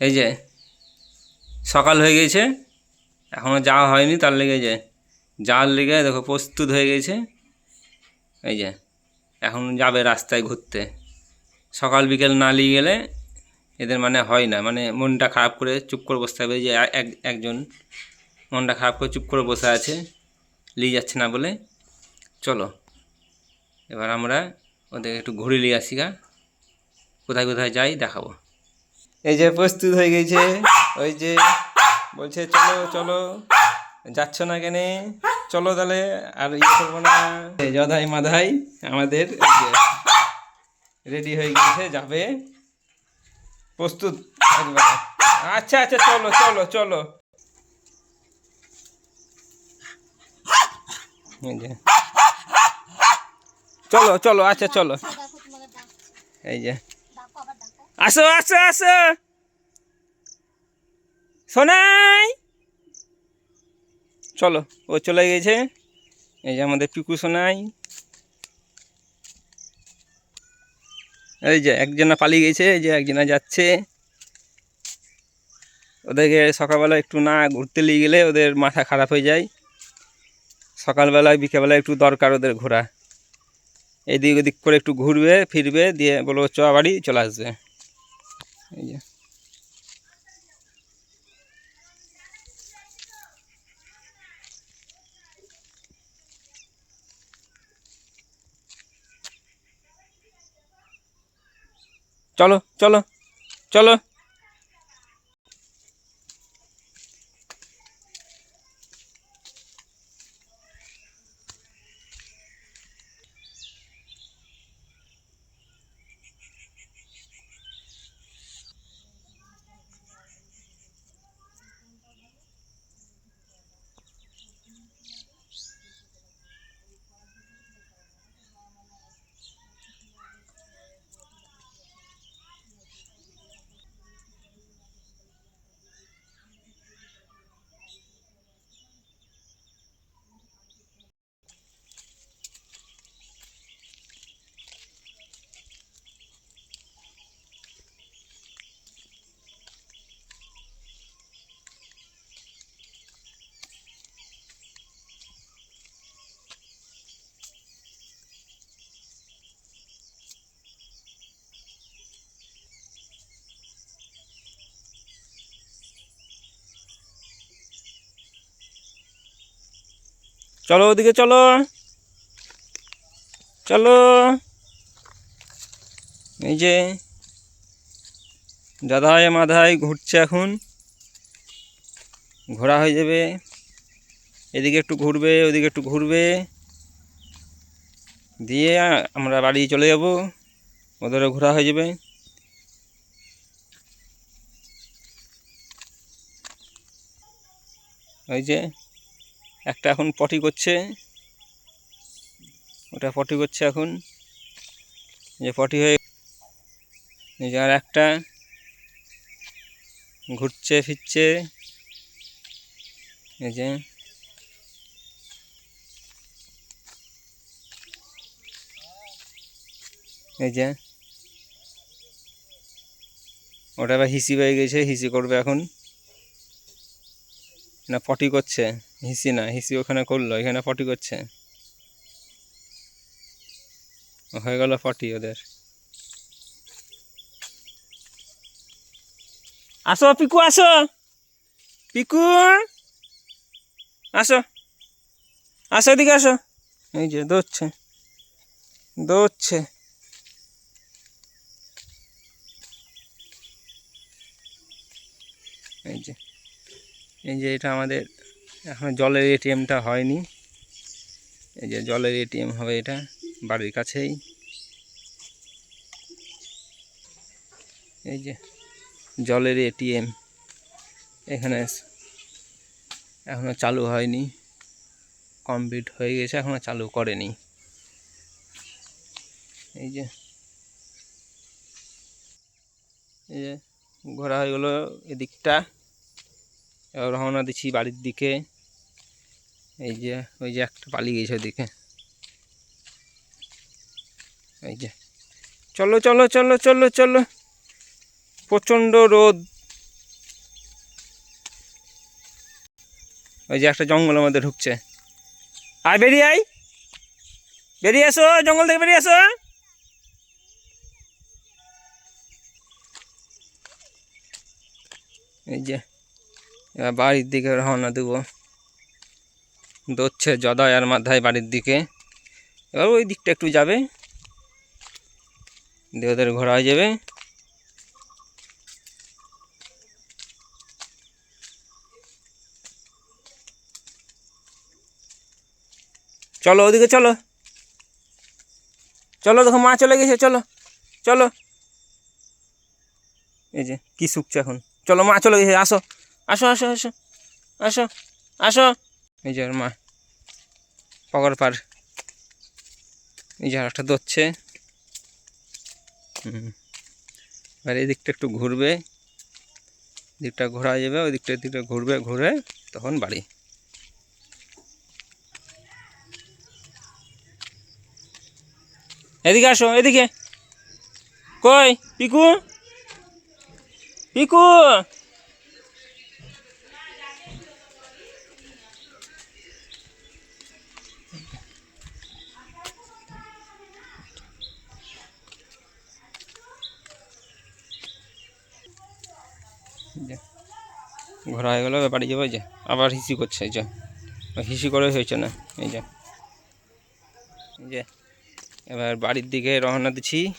এই যে, সকাল হয়ে গেছে এখনও যাওয়া হয়নি, তার লেগে যে, যাওয়ার লেগে দেখো প্রস্তুত হয়ে গেছে, এই যে, এখন যাবে রাস্তায় ঘুরতে। সকাল বিকেল না নিয়ে গেলে এদের মানে হয় না মানে মনটা খারাপ করে চুপ করে বসতে হবে যে এক, একজন মনটা খারাপ করে চুপ করে বসে আছে, নিয়ে যাচ্ছে না বলে। চলো, এবার আমরা ওদের একটু ঘুরে নিয়ে আসি গা। কোথায় কোথায় যাই দেখাবো। এই যে প্রস্তুত হয়ে গেছে। ওই যে বলছে, চলো চলো। যাচ্ছ না কেন? চলো তাহলে, আর ইয়ে করব না। যধাই মাধাই আমাদের রেডি হয়ে গেছে, যাবে। প্রস্তুত। আচ্ছা আচ্ছা চলো চলো চলো। চলো চলো আচ্ছা চলো। এই যে। আসো আসো আসো। সোনাই। চলো, ও চলে গেছে। এই যে আমাদের পিকু সোনাই। এই যে একজনা পালিয়ে গেছে, এই যে একজনা যাচ্ছে। ওদেরকে সকালবেলা একটু না ঘুরতে নিয়ে গেলে ওদের মাথা খারাপ হয়ে যায়। সকালবেলায় বিকেলবেলায় একটু দরকার ওদের ঘোরা। এদিক ওদিক করে একটু ঘুরবে, ফিরবে, দিয়ে বলব চ বাড়ি, চলে আসবে। এই যে। চলো চলো চলো। চলো ওদিকে চলো। চলো। এই যে দাদায় মাধায় ঘুরছে এখন। ঘোরা হয়ে যাবে। এদিকে একটু ঘুরবে, ওদিকে একটু ঘুরবে। দিয়ে আমরা বাড়ি চলে যাব। ওদেরও ঘোরা হয়ে যাবে। ওই যে একটা এখন পটি করছে। ওটা পটি করছে এখন। যে পটি হয়ে এই যে আর একটা ঘুরছে, ফিরছে। এই যে এই যে ওটা আবার হিসি হয়ে গেছে, হিসি করবে এখন। না, পটি করছে। হিসি না, হিসি ওখানে করল, এখানে পটি করছে। হয়ে গেল পটি ওদের। আসো, পিকু আসো। পিকু, আসো। আসো এদিকে, আসো। এই যে, দৌড়ছে। দৌড়ছে। এই যে এই যে এটা আমাদের এখন জলের এটিএমটা হয়নি। এই যে জলের এটিএম হবে এটা বাড়ির কাছেই। এই যে জলের এটিএম এখানে এখনও চালু হয়নি। কমপ্লিট হয়ে গেছে এখনও চালু করেনি। এই যে এই যে ঘোরা হয়ে গেলো এদিকটা। এবার রওনা দিচ্ছি বাড়ির দিকে। এই যে, ওই যে একটা পালিয়ে গেছে ওদিকে। এই যে। চলো চলো চলো চলো চলো। প্রচণ্ড রোদ। ওই যে একটা জঙ্গলের মধ্যে ঢুকছে। আয়, বেরিয়ে আয়। বেরিয়ে আসো জঙ্গল থেকে বেরিয়ে আসো এই যে বাড়ির দিকে রওনা দেবো। দোচ্ছে জদায় আর মাথায় বাড়ির দিকে। এবার ওই দিকটা একটু যাবে। দিয়ে ওদের ঘোরা হয়ে যাবে। চলো ওদিকে চলো। চলো দেখো মা চলে গেছে, চলো চলো। এই যে কি শুকছে এখন। চলো মা চলে গেছে, আসো আসো আসো আসো আসো আসো। ওর মা পকর পার আর একটা হুম। এবার এই দিকটা একটু ঘুরবে। দিকটা ঘোরা যাবে, ওই দিকটা দিকটা ঘুরবে, ঘুরে তখন বাড়ি। এদিকে আসো, এদিকে। কই? পিকু? পিকু? ঘোরা হয়ে গেলো বাড়ি যাব যে। আবার হিসি করছে, এই যে। হিসি করে হয়েছে না, এই যে। এই যে, এবার বাড়ির দিকে রওনা দিচ্ছি।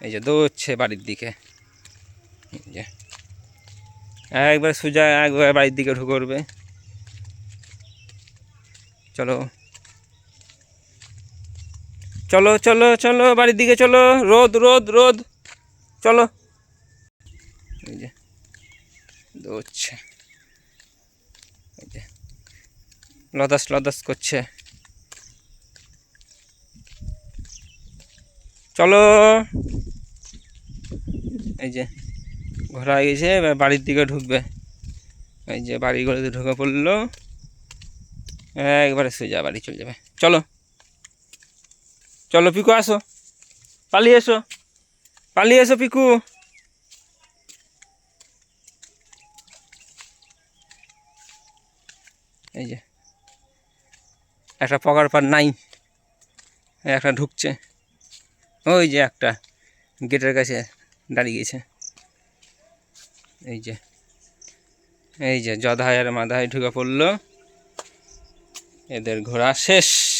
এই যে দৌড়ছে বাড়ির দিকে। একবার সোজা একবার বাড়ির দিকে ঢুকে পড়বে। চলো। চলো চলো চলো, বাড়ির দিকে চলো। রোদ রোদ রোদ। চলো। এই যে। দৌড়ছে লদাস লদাস করছে। চলো। এই যে ঘোরা গেছে এবার বাড়ির দিকে ঢুকবে। এই যে বাড়িগুলোতে ঢুকে পড়ল, একবারে সোজা বাড়ি চলে যাবে। চলো। চলো, পিকু, আসো। পালিয়ে এসো। পালিয়ে এসো, পিকু। এই যে। একটা পকার পার নাই। একটা ঢুকছে। ওই যে একটা গেটের কাছে দাঁড়িয়ে গেছে। এই যে। এই যে জধায় আর মাধায় ঢুকে পড়ল। এদের ঘোরা শেষ।